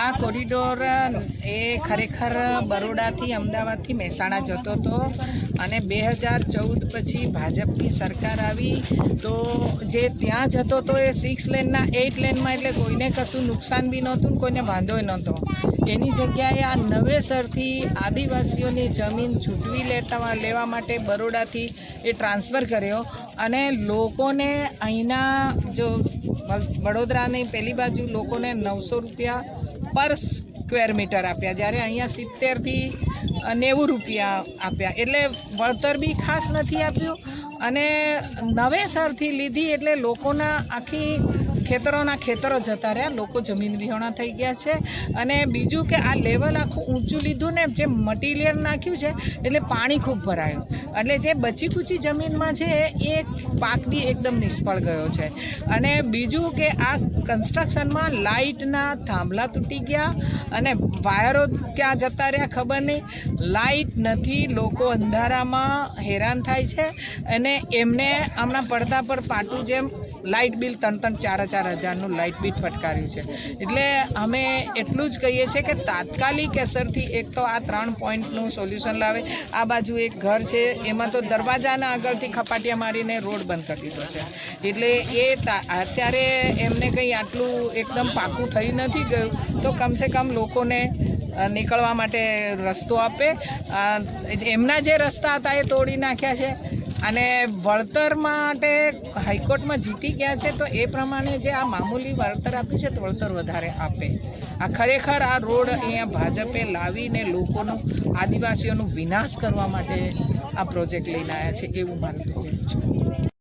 આ કોરિડોર, એ ખરેખર બરોડાથી અમદાવાદથી મહેસાણા જતો હતો અને બે હજાર ચૌદ પછી ભાજપની સરકાર આવી તો જે ત્યાં જતો હતો એ સિક્સ લેનના એઇટ લેનમાં એટલે કોઈને કશું નુકસાન બી નહોતું કોઈને વાંધોય નહોતો. એની જગ્યાએ આ નવેસરથી આદિવાસીઓની જમીન છૂટવી લેતા, લેવા માટે બરોડાથી એ ટ્રાન્સફર કર્યો અને લોકોને અહીંના જો વડોદરાની પહેલી બાજુ લોકોને નવસો રૂપિયા પર સ્ક્વેર મીટર આપ્યા. જ્યારે અહીંયા સિત્તેરથી નેવું રૂપિયા આપ્યા. એટલે વળતર બી ખાસ નથી આપ્યું. અને નવેસરથી લીધી એટલે લોકોના આખી ખેતરોના ખેતરો જતા રહ્યા. લોકો જમીન વિહોણા થઈ ગયા છે. અને બીજું કે આ લેવલ આખું ઊંચું લીધું ને જે મટીરિયલ નાખ્યું છે, એટલે પાણી ખૂબ ભરાયું. એટલે જે બચી કૂચી જમીનમાં છે, એ પાક બી એકદમ નિષ્ફળ ગયો છે. અને બીજું કે આ કન્સ્ટ્રક્શનમાં લાઇટના થાંભલા તૂટી ગયા અને વાયરો ક્યાં જતા રહ્યા, ખબર નહીં. લાઇટ નથી, લોકો અંધારામાં હેરાન થાય છે. અને એમને હમણાં પડદા પર પાટું જેમ લાઇટ બિલ ત્રણ ત્રણ ચાર ચાર હજારનું લાઇટ બિલ ફટકાર્યું છે. એટલે અમે એટલું જ કહીએ છીએ કે તાત્કાલિક અસરથી એક તો આ ત્રણ પોઈન્ટનું સોલ્યુશન લાવે. આ બાજુ એક ઘર છે, એમાં તો દરવાજાના આગળથી ખપાટિયા મારીને રોડ બંધ કરી દીધો છે. એટલે એ અત્યારે એમને કંઈ આટલું એકદમ પાકું થઈ નથી ગયું, તો કમસે કમ લોકોને નીકળવા માટે રસ્તો આપે. એમના જે રસ્તા હતા એ તોડી નાખ્યા છે. અને વળતર માટે હાઈકોર્ટમાં જીતી ગયા છે, તો એ પ્રમાણે જે આ મામૂલી વળતર આપ્યું છે, તો વળતર વધારે આપે. આ ખરેખર આ રોડ અહીંયા ભાજપે લાવીને લોકોનો, આદિવાસીઓનું વિનાશ કરવા માટે આ પ્રોજેક્ટ લઈને આવ્યા છે, એવું મારું કહેવું છે.